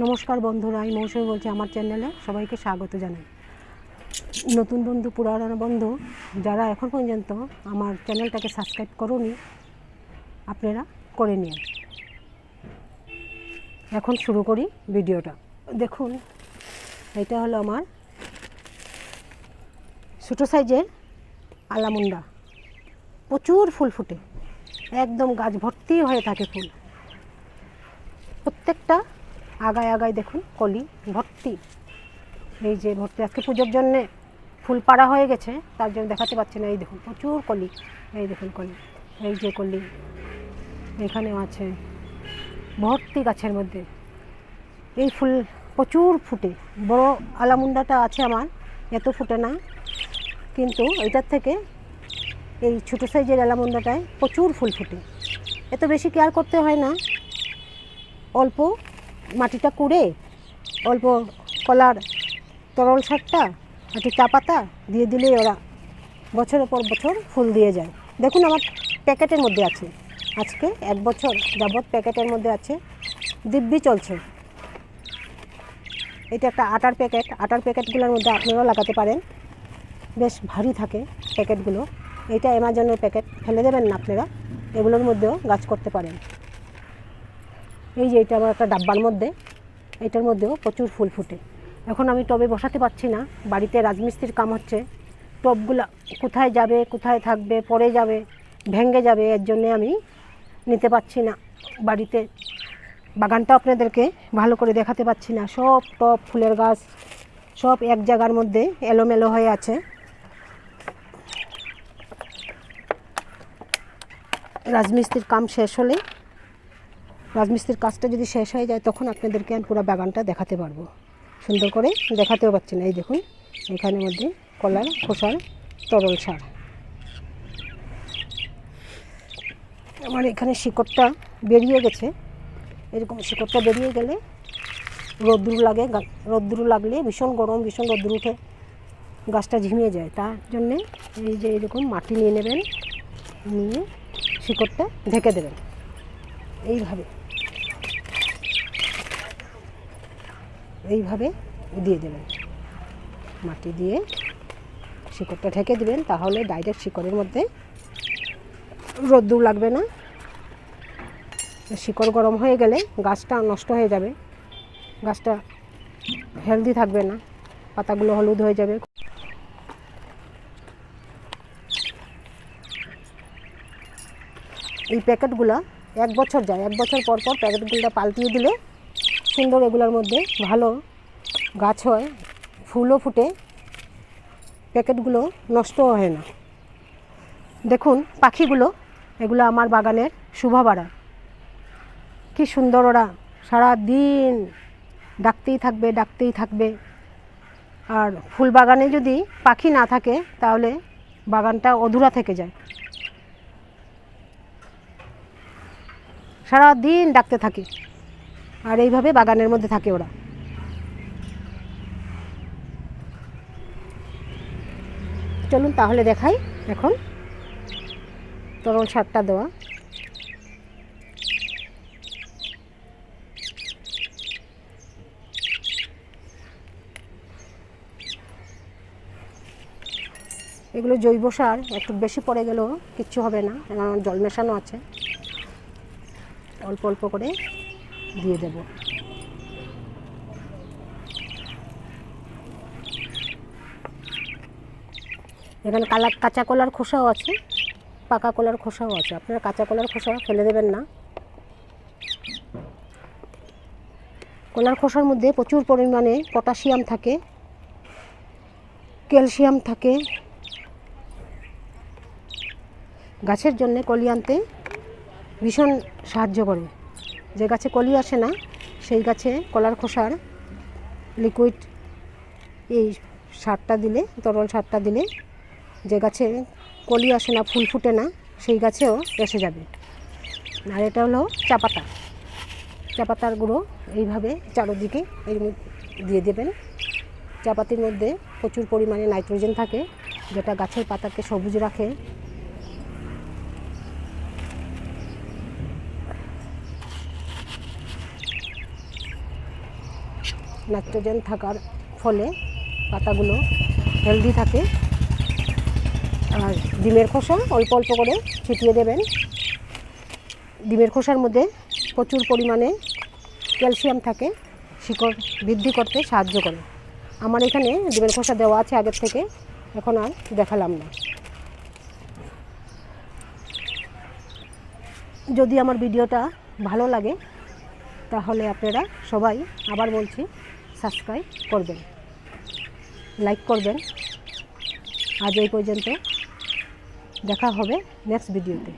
নমস্কার বন্ধুরা, আমি মৌসুমি বলছি আমার চ্যানেলে সবাইকে স্বাগত জানাই। নতুন বন্ধু পুরানো বন্ধু, যারা এখন পর্যন্ত আমার চ্যানেলটাকে সাবস্ক্রাইব করুনি, আপনারা করে নিন। এখন শুরু করি ভিডিওটা। দেখুন, এটা হলো আমার ছোটো সাইজের আলামুন্ডা। প্রচুর ফুল ফুটে, একদম গাছ ভর্তি হয়ে থাকে ফুল। প্রত্যেকটা আগায় আগায় দেখুন, কলি, ভর্তি। এই যে ভর্তি, আজকে পুজোর জন্যে ফুল পাড়া হয়ে গেছে, তার জন্য দেখাতে পাচ্ছি না। এই দেখুন, প্রচুর কলি। এই দেখুন কলি, এই যে কলি, এখানেও আছে। ভর্তি গাছের মধ্যে। এই ফুল প্রচুর ফুটে। বড় আলামুন্ডাটা আছে আমার, এত ফুটে না। কিন্তু এটার থেকে এই ছোটো সাইজের আলামুন্ডাটায় প্রচুর ফুল ফুটে। এত বেশি কেয়ার করতে হয় না। অল্প মাটিটা কুড়ে অল্প কলার তরল সারটা একটু চা পাতা দিয়ে দিলেই ওরা বছরের পর বছর ফুল দিয়ে যায়। দেখুন আমার প্যাকেটের মধ্যে আছে। আজকে এক বছর যাবৎ প্যাকেটের মধ্যে আছে। দিব্যি চলছে। এটা একটা আটার প্যাকেট। আটার প্যাকেটগুলোর মধ্যে আপনারাও লাগাতে পারেন। বেশ ভারী থাকে প্যাকেটগুলো। এটা অ্যামাজনের প্যাকেট। ফেলে দেবেন না আপনারা। এগুলোর মধ্যেও গাছ করতে পারেন। এই যে এটা আমার একটা ডাব্বার মধ্যে, এটার মধ্যেও প্রচুর ফুল ফুটে। এখন আমি টবে বসাতে পারছি না, বাড়িতে রাজমিস্ত্রির কাম হচ্ছে। টবগুলো কোথায় যাবে, কোথায় থাকবে পরে যাবে, ভেঙে যাবে, এর জন্যে আমি নিতে পারছি না। বাড়িতে বাগানটা আপনাদেরকে ভালো করে দেখাতে পাচ্ছি না। সব টব, ফুলের গাছ, সব এক জায়গার মধ্যে এলোমেলো হয়ে আছে। রাজমিস্ত্রির কাম শেষ হলে রাজমিস্ত্রির কাজটা যদি শেষ হয়ে যায়, তখন আপনাদেরকে আমি পুরো বাগানটা দেখাতে পারব। সুন্দর করে দেখাতেও পাচ্ছি না। এই দেখুন এখানের মধ্যে কলার, খোসার তরল সার। আমার এখানে শিকড়টা বেরিয়ে গেছে। এরকম শিকড়টা বেরিয়ে গেলে রোদ্দুর লাগে রোদ্দুর লাগলে ভীষণ গরম, ভীষণ রোদ্দুর উঠে গাছটা ঝিমিয়ে যায়। তার জন্যে এই যে এরকম মাটি নিয়ে নেবেন, নিয়ে শিকড়টা ঢেকে দেবেন। এইভাবে। এইভাবে দিয়ে দেবেন। মাটি দিয়ে শিকড়টা ঢেকে দিবেন, তাহলে ডাইরেক্ট শিকড়ের মধ্যে রোদ্দুর লাগবে না। শিকড় গরম হয়ে গেলে গাছটা নষ্ট হয়ে যাবে। গাছটা হেলদি থাকবে না, পাতাগুলো হলুদ হয়ে যাবে। এই প্যাকেটগুলো এক বছর যায়, এক বছর পর পর প্যাকেটগুলো পাল্টিয়ে দিলে সুন্দর এগুলোর মধ্যে, ভালো গাছ হয়, ফুলও ফুটে, প্যাকেটগুলো নষ্টও হয় না। দেখুন, পাখিগুলো, এগুলো আমার বাগানের শোভা বাড়া কি সুন্দর ওরা সারা দিন ডাকতেই থাকবে ডাকতেই থাকবে। আর ফুল বাগানে যদি পাখি না থাকে, তাহলে বাগানটা অধুরা থেকে যায়। সারা দিন ডাকতে থাকে। আর এইভাবে বাগানের মধ্যে থাকে ওরা। চলুন তাহলে দেখাই এখন তরল সারটা দেওয়া। এগুলো জৈব সার, একটু বেশি পড়ে গেলেও কিচ্ছু হবে না জল মেশানো আছে। অল্প অল্প করে। দিয়ে দেব। এখানে কালা, কাঁচা কলার খোসাও আছে, পাকা কলার খোসাও আছে। আপনারা কাঁচা কলার খোসা ফেলে দেবেন না। কলার খোসার মধ্যে প্রচুর পরিমাণে পটাশিয়াম থাকে, ক্যালসিয়াম থাকে। গাছের জন্য কলি আনতে ভীষণ সাহায্য করে। যে গাছে কলি আসে না, সেই গাছে কলার খোসার লিকুইড এই সারটা দিলে, তরল সারটা দিলে যে গাছে কলি আসে না, ফুল ফুটে না, সেই গাছেও এসে যাবে। আর এটা হলো চা পাতা। চা পাতার গুঁড়ো এইভাবে চারোদিকে এর দিয়ে দেবেন। চা পাতির মধ্যে প্রচুর পরিমাণে নাইট্রোজেন থাকে, যেটা গাছের পাতাকে সবুজ রাখে নাইট্রোজেন থাকার ফলে পাতাগুলো হেলদি থাকে। আর ডিমের খোসা অল্প অল্প করে ছিটিয়ে দেবেন। ডিমের খোসার মধ্যে প্রচুর পরিমাণে ক্যালসিয়াম থাকে, শিকড় বৃদ্ধি করতে সাহায্য করে। আমার এখানে ডিমের খোসা দেওয়া আছে আগের থেকে, এখন আর দেখালাম না। যদি আমার ভিডিওটা ভালো লাগে তাহলে আপনারা সবাই আবার বলছি সাবস্ক্রাইব করবেন লাইক করবেন। আজ এই পর্যন্ত দেখা হবে নেক্সট ভিডিওতে